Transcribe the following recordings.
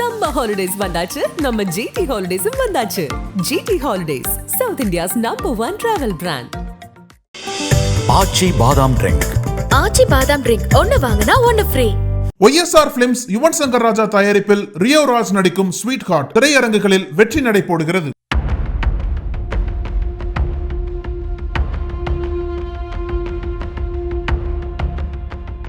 சம்ம ஹாலிடேஸ் வந்தாச்சு. நம்ம ஜிடி ஹாலிடேஸும் வந்தாச்சு. GT holidays South India's number one travel brand Aachi badam drink Aachi badam drink ஒன்னு வாங்கினா ஒன்னு free YSR films Yuvan Shankar Raja தயாரிப்பில் ரியோ ராஜ் நடிக்கும் ஸ்வீட் ஹார்ட் திரையரங்குகளில் வெற்றி நடை போடுகிறது.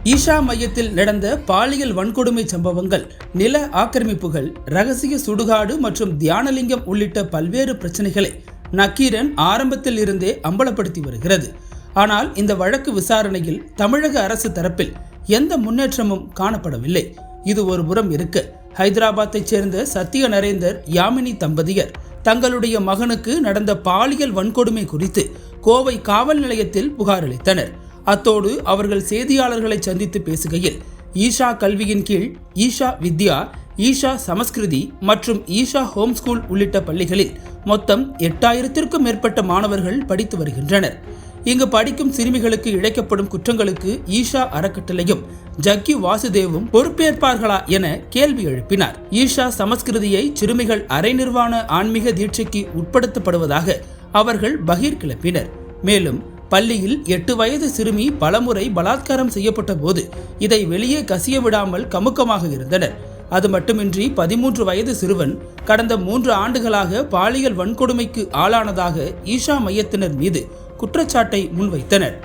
ஈஷா மையத்தில் நடந்த பாலியல் வன்கொடுமை சம்பவங்கள் நில ஆக்கிரமிப்புகள் ரகசிய சுடுகாடு மற்றும் தியானலிங்கம் உள்ளிட்ட பல்வேறு பிரச்சனைகளை நக்கீரன் ஆரம்பத்தில் இருந்தே அம்பலப்படுத்தி வருகிறது. ஆனால் இந்த வழக்கு விசாரணையில் தமிழக அரசு தரப்பில் எந்த முன்னேற்றமும் காணப்படவில்லை. இது ஒரு புறம் இருக்க. ஹைதராபாத்தைச் சேர்ந்த சத்ய நரேந்தர் யாமினி தம்பதியர் தங்களுடைய மகனுக்கு நடந்த பாலியல் வன்கொடுமை குறித்து கோவை காவல் நிலையத்தில் புகாரளித்தனர் அத்தோடு அவர்கள் செய்தியாளர்களை சந்தித்து பேசுகையில் ஈஷா கல்வியின் கீழ் ஈஷா வித்யா ஈஷா சமஸ்கிருதி மற்றும் ஈஷா ஹோம் ஸ்கூல் உள்ளிட்ட பள்ளிகளில் மொத்தம் எட்டாயிரத்திற்கும் மேற்பட்ட மாணவர்கள் படித்து வருகின்றனர். இங்கு படிக்கும் சிறுமிகளுக்கு இழைக்கப்படும் குற்றங்களுக்கு ஈஷா அறக்கட்டளையும் ஜக்கி வாசுதேவும் பொறுப்பேற்பார்களா என கேள்வி எழுப்பினார். ஈஷா சமஸ்கிருதியை சிறுமிகள் அரை நிர்வாண ஆன்மீக தீட்சைக்கு உட்படுத்தப்படுவதாக அவர்கள் பகிர் கிளப்பினர் மேலும் பள்ளியில் எட்டு வயது சிறுமி பலமுறை பலாத்காரம் செய்யப்பட்ட போது இதை வெளியே கசிய விடாமல் கமுக்கமாக இருந்தனர். அது மட்டுமின்றி பதிமூன்று வயது சிறுவன் கடந்த மூன்று ஆண்டுகளாக பாலியல் வன்கொடுமைக்கு ஆளானதாக ஈஷா மையத்தினர் மீது குற்றச்சாட்டை முன்வைத்தனர்.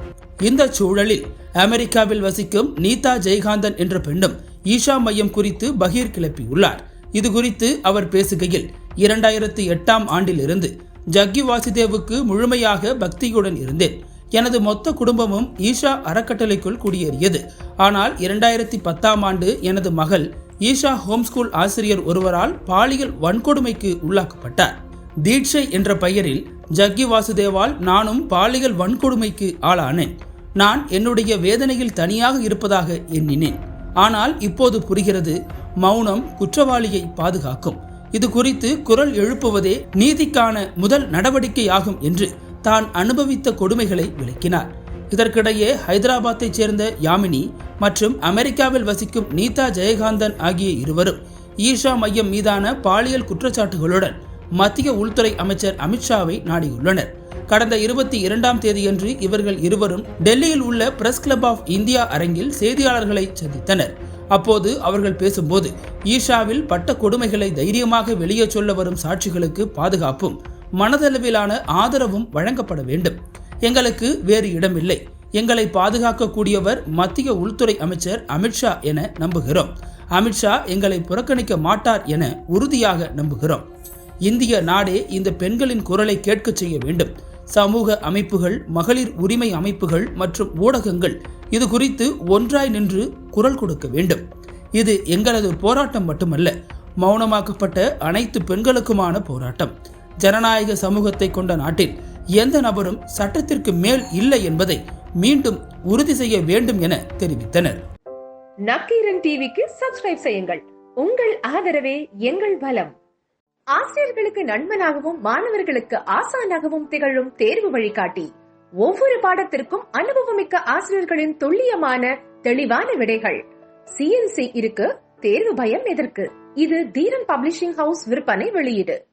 இந்த சூழலில் அமெரிக்காவில் வசிக்கும் நீதா ஜெயகாந்தன் என்ற பெண்ணும் ஈஷா மையம் குறித்து பகீர் கிளப்பியுள்ளார். இது குறித்து அவர் பேசுகையில் இரண்டாயிரத்து எட்டாம் ஆண்டிலிருந்து ஜக்கி வாசுதேவுக்கு முழுமையாக பக்தியுடன் இருந்தேன். எனது மொத்த குடும்பமும் ஈஷா அறக்கட்டளைக்குள் குடியேறியது. ஆனால் இரண்டாயிரத்தி பத்தாம் ஆண்டு எனது மகள் ஈஷா ஹோம் ஸ்கூல் ஆசிரியர் ஒருவரால் பாலியல் வன்கொடுமைக்கு உள்ளாக்கப்பட்டார். தீட்சை என்ற பெயரில் ஜக்கி வாசுதேவால் நானும் பாலியல் வன்கொடுமைக்கு ஆளானேன். நான் என்னுடைய வேதனையில் தனியாக இருப்பதாக எண்ணினேன். ஆனால் இப்போது புரிகிறது மௌனம் குற்றவாளியை பாதுகாக்கும். இது குறித்து குரல் எழுப்புவதே நீதிக்கான முதல் நடவடிக்கையாகும் என்று தான் அனுபவித்த கொடுமைகளை விளக்கினார். இதற்கிடையே ஹைதராபாத்தைச் சேர்ந்த யாமினி மற்றும் அமெரிக்காவில் வசிக்கும் நீதா ஜெயகாந்தன் ஆகிய இருவரும் ஈஷா மையம் மீதான பாலியல் குற்றச்சாட்டுகளுடன் மத்திய உள்துறை அமைச்சர் அமித்ஷாவை நாடியுள்ளனர். கடந்த இருபத்தி இரண்டாம் தேதியன்று இவர்கள் இருவரும் டெல்லியில் உள்ள பிரஸ் கிளப் ஆஃப் இந்தியா அரங்கில் செய்தியாளர்களை சந்தித்தனர். அப்போது அவர்கள் பேசும்போது ஈஷாவில் பட்ட கொடுமைகளை தைரியமாக வெளியே சொல்ல வரும் சாட்சிகளுக்கு பாதுகாப்பும் மனதளவிலான ஆதரவும் வழங்கப்பட வேண்டும். எங்களுக்கு வேறு இடமில்லை. எங்களை பாதுகாக்கக்கூடியவர் மத்திய உள்துறை அமைச்சர் அமித்ஷா என நம்புகிறோம். அமித்ஷா எங்களை புறக்கணிக்க மாட்டார் என உறுதியாக நம்புகிறோம். இந்திய நாடே இந்த பெண்களின் குரலை கேட்கச் செய்ய வேண்டும். சமூக அமைப்புகள் மகளிர் உரிமை அமைப்புகள் மற்றும் ஊடகங்கள் இது குறித்து ஒன்றாய் நின்று குரல் கொடுக்க வேண்டும். இது எங்களது போராட்டம் மட்டுமல்ல மௌனமாக்கப்பட்ட அனைத்து பெண்களுக்குமான போராட்டம். ஜனநாயக சமூகத்தை கொண்ட நாட்டில் எந்த நபரும் சட்டத்திற்கு மேல் இல்லை என்பதை மீண்டும் உறுதி செய்ய வேண்டும் என தெரிவித்தனர். நக்கீரன் டிவிக்கு சப்ஸ்கிரைப் செய்யுங்கள். உங்கள் ஆதரவே எங்கள் பலம் ஆசிரியர்களுக்கு நண்பனாகவும் மாணவர்களுக்கு ஆசானாகவும் திகழும் தேர்வு வழிகாட்டி. ஒவ்வொரு பாடத்திற்கும் அனுபவமிக்க ஆசிரியர்களின் துல்லியமான தெளிவான விடைகள். சிஎன்சி இருக்கு தேர்வு பயம் எதற்கு? இது தீரன் பப்ளிஷிங் ஹவுஸ் விற்பனை வெளியீடு.